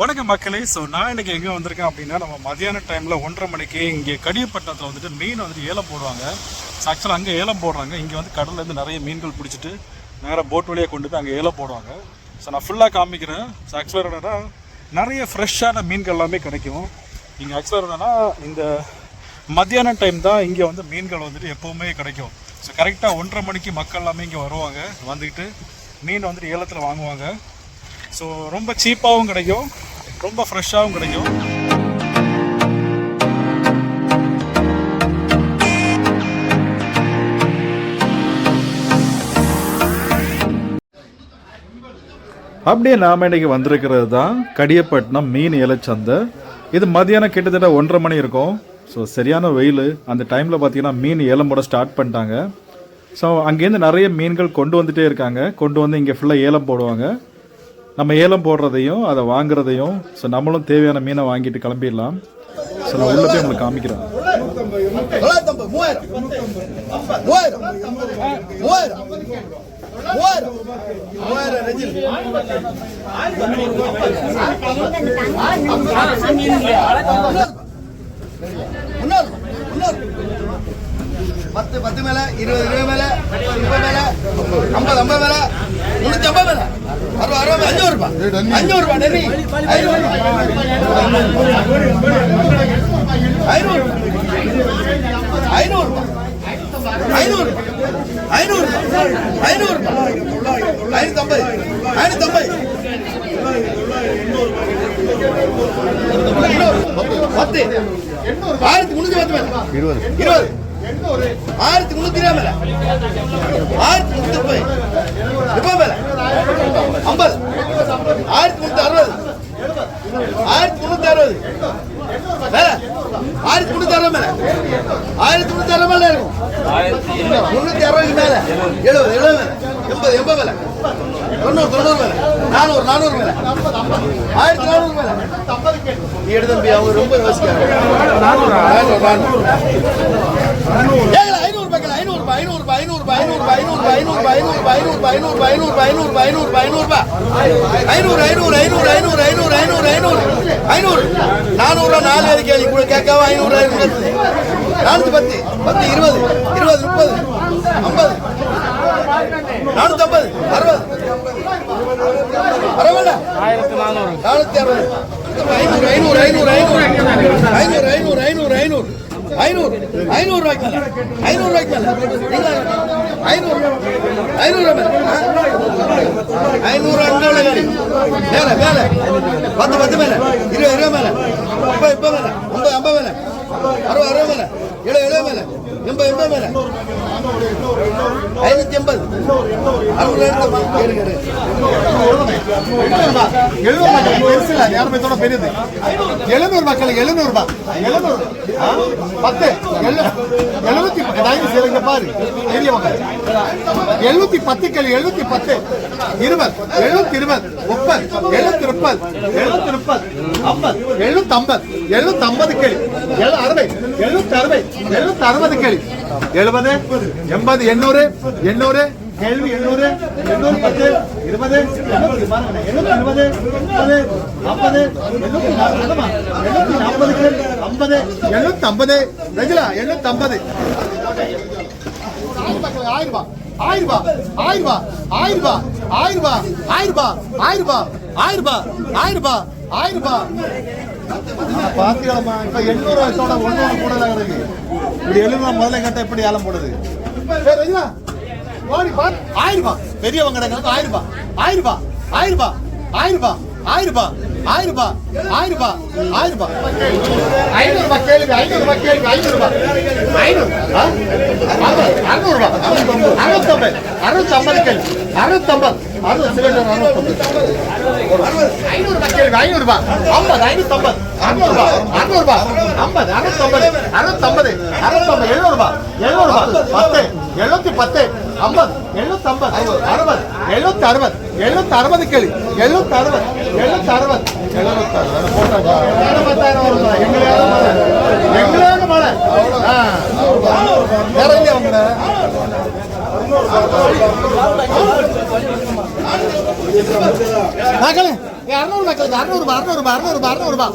வணக்கம் மக்களே. ஸோ நான் இன்றைக்கி எங்கே வந்திருக்கேன் அப்படின்னா நம்ம மதியான டைமில் ஒன்றரை மணிக்கு இங்கே கடியப்பட்டினத்தில் வந்துட்டு மீன் வந்துட்டு ஏலம் போடுவாங்க. ஆக்சுவலாக அங்கே ஏலம் போடுறாங்க. இங்கே வந்து கடல்லேருந்து நிறைய மீன்கள் பிடிச்சிட்டு நேராக போட் வழியாக கொண்டு போய் அங்கே ஏலம் போடுவாங்க. ஸோ நான் ஃபுல்லாக காமிக்கிறேன். ஸோ ஆக்சுவலாக என்னன்னா நிறைய ஃப்ரெஷ்ஷான மீன்கள் எல்லாமே கிடைக்கும். இங்கே ஆக்சுவலாக என்னன்னா இந்த மத்தியான டைம் தான் இங்கே வந்து மீன்கள் வந்துட்டு எப்போவுமே கிடைக்கும். ஸோ கரெக்டாக ஒன்றரை மணிக்கு மக்கள் எல்லாமே இங்கே வருவாங்க. வந்துக்கிட்டு மீன் வந்துட்டு ஏலத்தில் வாங்குவாங்க. ஸோ ரொம்ப சீப்பாகவும் கிடைக்கும். ரொம்ப ஃப்ரெஷ்ஷாகவும் கிடைக்கும். அப்படியே நாம் இன்னைக்கு வந்திருக்கிறது தான் கடியப்பட்டினம் மீன் ஏலச்சந்தை. இது மதியானம் கிட்டத்தட்ட ஒன்றரை மணி இருக்கும். ஸோ சரியான வெயில். அந்த டைமில் பார்த்தீங்கன்னா மீன் ஏலம் போட ஸ்டார்ட் பண்ணிட்டாங்க. ஸோ அங்கேருந்து நிறைய மீன்கள் கொண்டு வந்துகிட்டே இருக்காங்க. கொண்டு வந்து இங்கே ஃபுல்லாக ஏலம் போடுவாங்க. நம்ம ஏலம் போடுறதையும் அதை வாங்குறதையும் ஸோ நம்மளும் தேவையான மீனை வாங்கிட்டு கிளம்பிடலாம். ஸோ நான் உள்ள போய் உங்களுக்கு காமிக்கிறேன். பத்து பத்து மேல இருபது இருபது மேல முப்பது மேல ஐம்பது ஐம்பது மேல. முன்னூத்தி ஐம்பது மேல அறுபது அறுபது அஞ்சூறு ரூபாய் அஞ்சூறு ரூபாய் நெறி ஐநூறு ஐநூறு ஐநூறு ஐநூறு ஐநூறு ஐநூறு ஐநூத்தம்பது ஐநூத்தம்பது பத்து. ஆயிரத்தி முன்னூத்தி பத்து இருபது. இருபது. ஆயிரத்தி முன்னூத்தி மேல. ஆயிரத்தி முன்னூத்தி முப்பது. முப்பது மேல? ஐம்பது. ஆயிரத்தி முன்னூத்தி அறுபது. ஆயிரத்தி முன்னூத்தி அறுபது. மேல? ஆயிரத்தி முன்னூத்தி அறுபது மேல. ஆயிரத்தி முன்னூத்தி அறுபது மேல இருக்கும். முன்னூத்தி அறுபது மேல. எழுபது எழுபது மேல. எண்பது எண்பது மேல. தொண்ணூறு தொண்ணூறு மேல. நானூறு நானூறு மேல. ஆயிரத்தி நானூறு மேல. நீ எடுத்து அவங்க ரொம்ப யோசிக்கிறாங்க. நானூறு நானூறு. நானூறு நாலு ஏழு கேள்வி கூட கேட்காம ஐநூறு நானூத்தி பத்து பத்து இருபது இருபது முப்பது ஐம்பது நானூத்தி ஐம்பது அறுபது அறுபது ஆயிரத்தி நானூறு நானூத்தி அறுபது ஐநூறு ஐநூறு ஐநூறு ஐநூறு ஐநூறு ஐநூறு ஐநூறு ஐநூறு ஐநூறு ஐநூறு ரூபாய்க்கு மேல. ஐநூறு ரூபாய்க்கு மேல. ஐநூறு ஐநூறு ரூபாய் ஐநூறு அண்ணாவில மேல மேல. பத்து பத்து மேல. இருபது இருபது மேல. முப்பது முப்பது மேல. ஐம்பது ஐம்பது மேல. அறுபது அறுபது மேல. எழுபது எழுபது மேல. எண்பது எண்பது மேல. ஐநூத்தி எண்பது அறுபது எழுநூறு மக்கள் பெருசு பெரியது எழுநூறு மக்கள் எழுநூறு ரூபாய் எழுநூறு பத்து எழுநூத்தி பத்து பாரு பெரிய மக்கள் எழுநூத்தி பத்துக்கள் எழுநூத்தி பத்து இருபது எழுநூத்தி இருபது முப்பது எழுநூத்தி முப்பது எழுநூத்தி முப்பது ஐம்பது எழுநூத்தி ஐம்பது எழுநூத்தி ஐம்பது கேள்வி எழு அறுபது எழுநூத்தி அறுபது எழுநூத்தி அறுபது கேள்வி எழுபது எண்பது எண்ணூறு எண்ணூறு கேள்வி எண்ணூறு எண்ணூறு பத்து இருபது இருபது முப்பது ஐம்பது எண்ணூத்தி நாற்பது எண்ணூத்தி நாற்பதுக்கு ஐம்பது. எண்ணூத்தி ஐம்பது. ரஜிலா எண்ணூத்தி ஐம்பது. ஆயிரம் ரூபாய் ஆயிரம் ரூபாய் ஆயிரம் ரூபாய் ஆயிரம் ரூபாய் ஆயிரம் ரூபாய் ஆயிரம் ரூபாய் ஆயிரம் ரூபாய் ஆயிரம் ரூபாய் ஆயிரம் ரூபாய் ஆயிரம் ரூபாய் பாத்தீங்களா இப்ப எண்ணூறு வயசோட ஒண்ணு கூட இப்படி எழுநூறு முதல்ல கேட்டா எப்படி ஏலம் போடுது. ஆயிரம் ரூபாய் பெரியவங்க கிடக்கிறது ஆயிரம் ரூபாய் ஆயிரம் ரூபாய் ஆயிரம் ரூபாய் ஆயிரம் ரூபாய் ஆயிரம் ரூபாய் ஆயிரம் ரூபாய் ஆயிரம் ரூபாய் ஆயிரம் ரூபாய் ஐநூறு ரூபாய் கேள்வி ஐநூறு ரூபாய் கேள்வி ஐநூறு ரூபாய் அறுபத்தொன்பது அறுபத்தொன்பது கேள்வி. அறுபத்தொன்பது அறுபது சிலிண்டர் அறுபத்தொன்பது ஐநூறு கேள்வி. ஐநூறுபா ஐம்பது. ஐநூத்தொன்பது அறுநூறுபா அறுநூறுபா ஐம்பது. அறுபத்தொன்பது அறுபத்தொன்பது அறுபத்தொன்பது எழுநூறுபா எழுநூறுபா பத்து. எழுநூத்தி பத்து ஐம்பது. எழுநூத்தி ஐம்பது அறுபது. எழுநூத்தி அறுபது எழுநூத்தி அறுபது கேள்வி. எழுநூத்தி அறுபது எழுநூத்தி அறுபது எழுநூத்தி அறுபது போட்டாங்க எங்களால எங்களே எங்களே மழை வேற இல்லையா உங்களை நாங்களே அறுநூறு மக்களுக்கு அறுநூறுபா அறுநூறுபா அறுநூறுபா அறுநூறுபா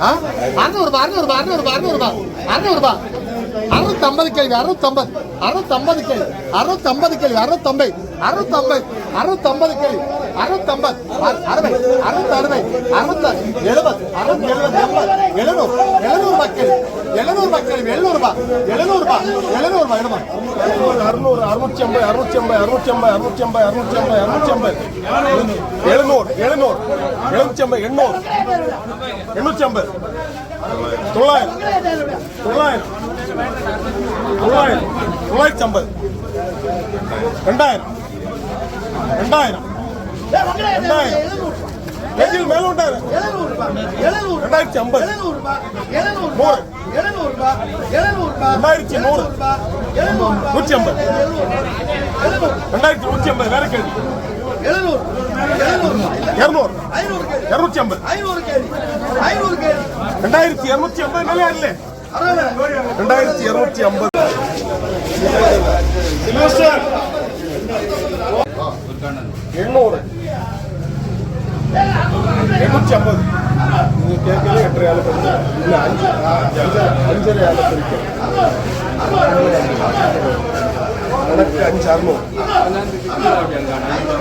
ஆ? அறுநூறுபா அறுநூறுபா அறுநூறுபா அறுநூறுபா அறுநூறுபா அறுநூத்தம்பது கேள்வி அறுநூத்தம்பது அறுநூத்தம்பது கேள்வி அறுநூத்தம்பது கேள்வி அறுநூத்தம்பது அறுநூத்தம்பது அறுநூத்தம்பது கேள்வி. அறுபத்தம்பது அறுபது அறுநூத்தி அறுபது அறுநூத்தி எழுபது அறுபத்தி எழுபது எண்பது எழுநூறு எழுநூறு மக்கள் எழுநூறு மக்கள் எழுநூறுபா எழுநூறுபா எழுநூறுபா எழுமா அறுநூறு அறுநூற்றி ஐம்பது அறுநூற்றி ஐம்பது அறுநூற்றி ஐம்பது அறுநூற்றி ஐம்பது அறுநூற்றி ஐம்பது அறுநூற்றி ஐம்பது எழுநூறு எழுநூறு எழுநூற்றி ஐம்பது எண்ணூறு எண்ணூற்றி ஐம்பது தொள்ளாயிரம் தொள்ளாயிரம் தொள்ளாயிரம் தொள்ளாயிரத்தி ஐம்பது. ரெண்டாயிரம் ரெண்டாயிரம் வெயில் மேல உண்டாயிரம் ரெண்டாயிரத்தி ஐம்பது நூறு ரெண்டாயிரத்தி நூறு நூற்றி ஐம்பது ரெண்டாயிரத்தி நூற்றி ஐம்பது வேற கேள்வி இருநூறு. இருநூற்றி ஐம்பது ரெண்டாயிரத்தி இருநூற்றி ஐம்பது நிலையா இல்லை ரெண்டாயிரத்தி இருநூத்தி ஐம்பது எண்ணூறு எண்ணூற்றி ஐம்பது. நீங்கள் கேட்கல எட்டரை ஆளு இல்லை அஞ்சு அஞ்சு அஞ்சரை ஆள் பிரிக்கும் எனக்கு அஞ்சு அறுநூறு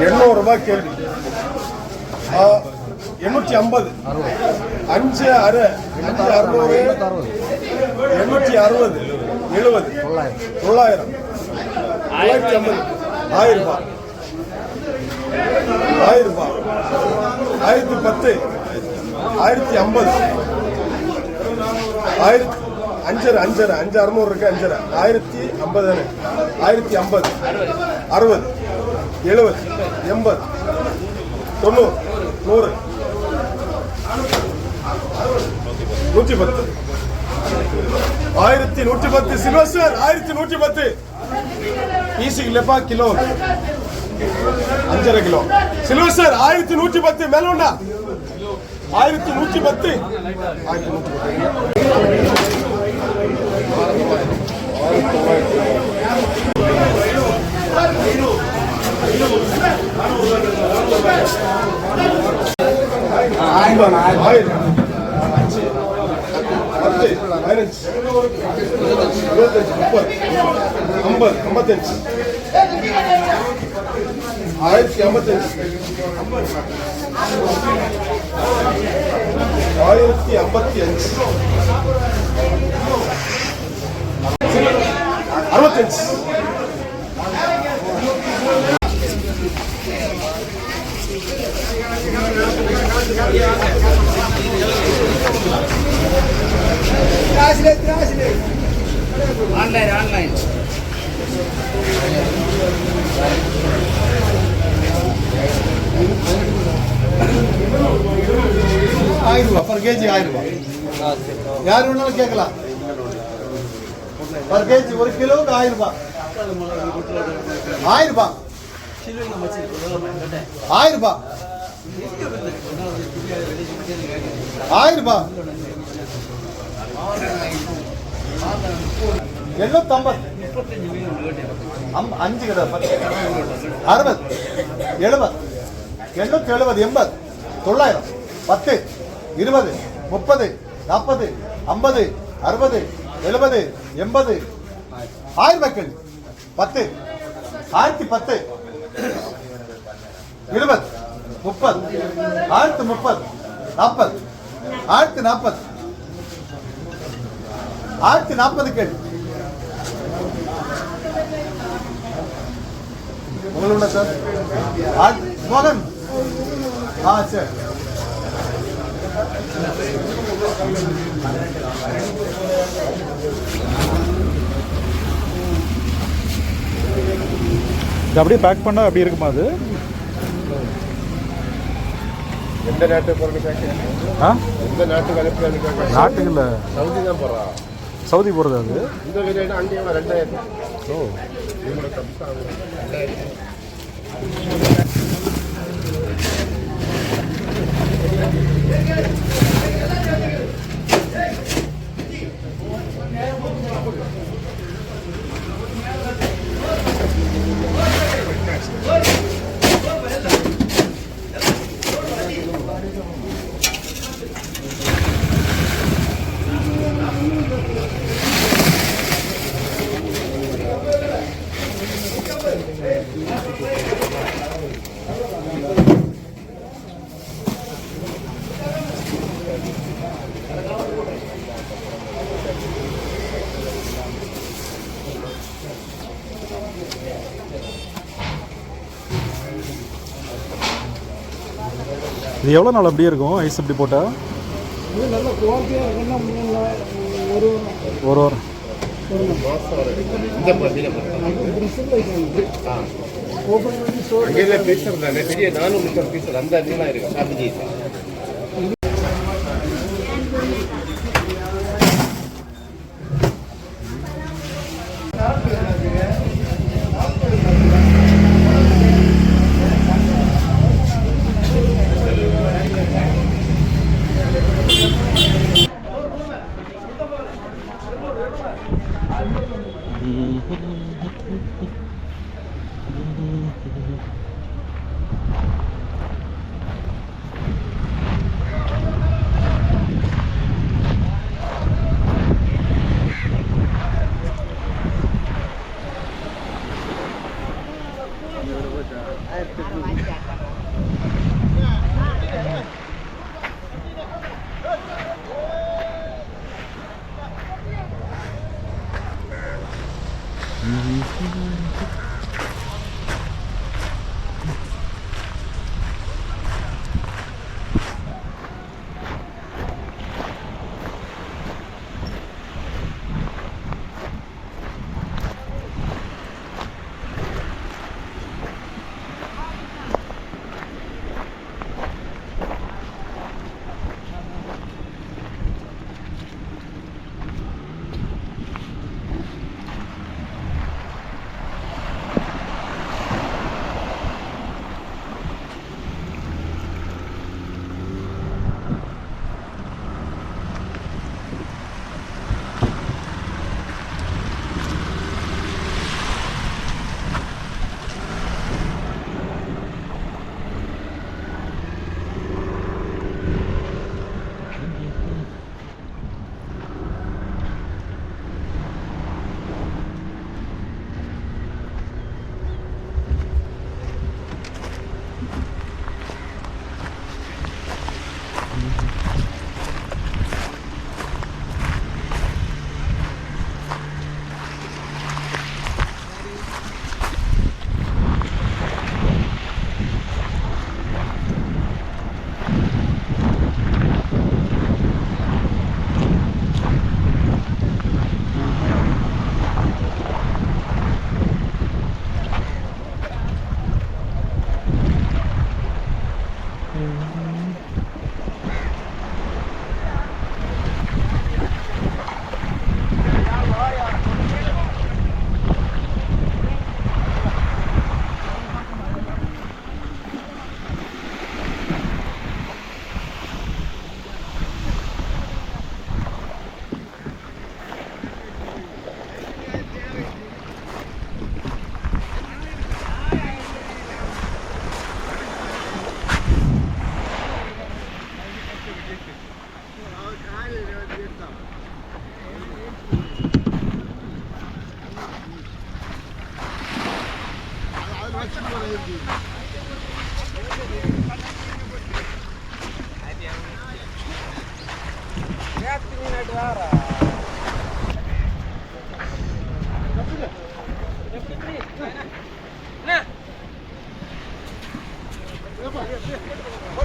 எண்ணூறு ரூபாய் கேள்வி. எண்ணூற்றி ஐம்பது. அஞ்சு அறு அஞ்சு அறுநூறு. எண்ணூற்றி அறுபது எழுபது. தொள்ளாயிரம். தொள்ளாயிரத்தி ஐம்பது. ஆயிரம் ரூபாய். ஆயிரம் ரூபாய். ஆயிரத்தி பத்து ஆயிரத்தி ஐம்பது ஆயிரத்தி அஞ்சரை அஞ்சரை அஞ்சு அறுநூறு இருக்கு அஞ்சரை. ஆயிரத்தி ஐம்பது ஆயிரத்தி ஐம்பது அறுபது எழுபது எண்பது தொண்ணூறு நூறு நூற்றி பத்து ஆயிரத்தி நூற்றி பத்து சில்வஸ்டர் ஆயிரத்தி நூற்றி பத்து ஈசி இல்லப்பா கிலோ. அஞ்சரை கிலோ. சில்வஸ்டர் ஆயிரத்தி நூற்றி பத்து. மேலோண்டா. ஆயிரத்தி நூற்றி பத்து. ஆயிரத்தி நூற்றி பத்து. ஆயிரம் அஞ்சு பத்து. பதினஞ்சு இருபத்தஞ்சு முப்பது. ஐம்பது ஐம்பத்தஞ்சு. ஆயிரத்தி ஐம்பத்தஞ்சு. ஆயிரத்தி ஐம்பத்தி அஞ்சு அறுபத்தஞ்சு. Online online. ஆயிரம் பர் கேஜி ஆயிரம் யார் வேணாலும் கேட்கலாம். பர் கேஜி ஒரு கிலோவுக்கு ஆயிரம் ரூபாய் ஆயிரம் ரூபாய் ஆயிரம் ரூபாய் ஆயிரம் அஞ்சு கடை அறுபது எழுபது எண்ணூத்தி எழுபது எண்பது தொள்ளாயிரம் பத்து இருபது முப்பது நாற்பது ஐம்பது அறுபது எழுபது எண்பது. ஆயிரம் மக்கள் பத்து ஆயிரத்தி பத்து. இருபது முப்பது ஆயிரத்தி முப்பது நாற்பது ஆயிரத்தி நாற்பது ஆயிரத்தி நாற்பது கேள்வி. உங்களோட சார்? ஆ- மோகன். ஆ சரி. இது அப்படியே பேக் பண்ணால் அப்படி இருக்குமா அது? எந்த நாட்டு ஆ? எந்த நாட்டுக்கு கேட்க நாட்டுக்கு இல்லை சவுதி தான் போறா. சவுதி போகிறது அது? இந்த விலையில அண்டியவன் இது எவ்வளோ நாள் அப்படியே இருக்கும்? ஐஸ் இப்படி போட்டால் இது நல்ல குவாலிட்டியாக இருக்குன்னா மூணு நாள் ஒரு ஒரு வாரம் ஓப்பன் பண்ணி பெரிய நானூறு லிட்டர் பீசர் அந்த இதெல்லாம் இருக்கு.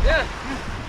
Yeah.